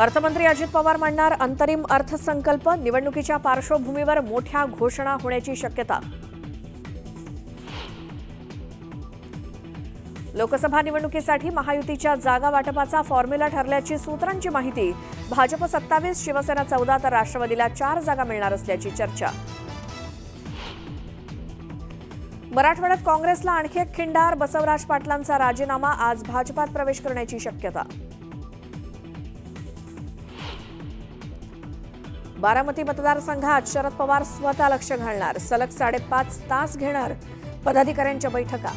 अर्थमंत्री अजित पवार मांडणार अंतरिम अर्थसंकल्प निवडणुकीच्या पार्श्वभूमीवर मोठ्या घोषणा होण्याची शक्यता. लोकसभा निवडणुकीसाठी महायुतीच्या जागा वाटपाचा फॉर्म्युला ठरल्याची सूत्रांची माहिती भाजप सत्तावीस शिवसेना चौदा तर राष्ट्रवादीला चार जागा मिळणार असल्याची चर्चा. मराठवाड्यात काँग्रेसला आणखी एक खिंडार बसवराज पाटलांचा राजीनामा आज भाजपात प्रवेश करण्याची शक्यता. बारामती मतदारसंघात शरद पवार स्वतः लक्ष घालणार. सलग साडेपाच तास घेणार पदाधिकाऱ्यांच्या बैठका.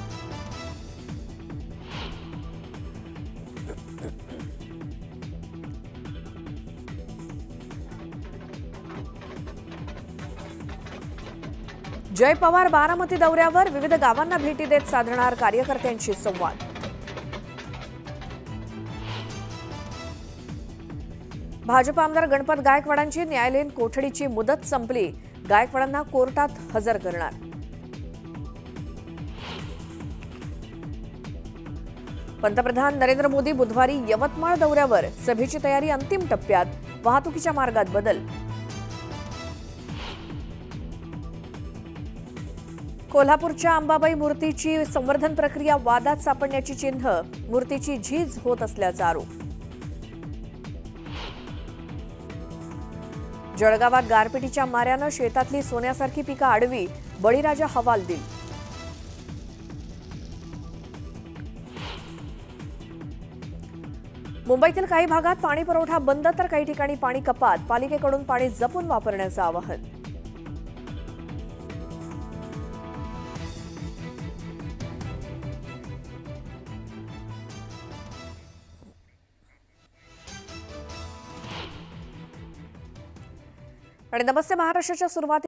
जय पवार बारामती दौऱ्यावर विविध गावांना भेटी देत साधणार कार्यकर्त्यांशी संवाद. भाजप आमदार गणपत गायकवाडांची न्यायालयीन कोठडीची मुदत संपली. गायकवाडांना कोर्टात हजर करणार. पंतप्रधान नरेंद्र मोदी बुधवारी यवतमाळ दौऱ्यावर. सभेची तयारी अंतिम टप्प्यात. वाहतुकीच्या मार्गात बदल. कोल्हापूरच्या अंबाबाई मूर्तीची संवर्धन प्रक्रिया वादात सापडण्याची चिन्ह. मूर्तीची झीज होत असल्याचा आरोप. जळगावात गारपिटीच्या माऱ्यानं शेतातली सोन्यासारखी पिकं आडवी बळीराजा हवाल दिल. मुंबईतील काही भागात पाणी पुरवठा बंद तर काही ठिकाणी पाणी कपात पालिकेकडून पाणी जपून वापरण्याचं आवाहन. आणि नमस्ते महाराष्ट्राच्या सुरुवाती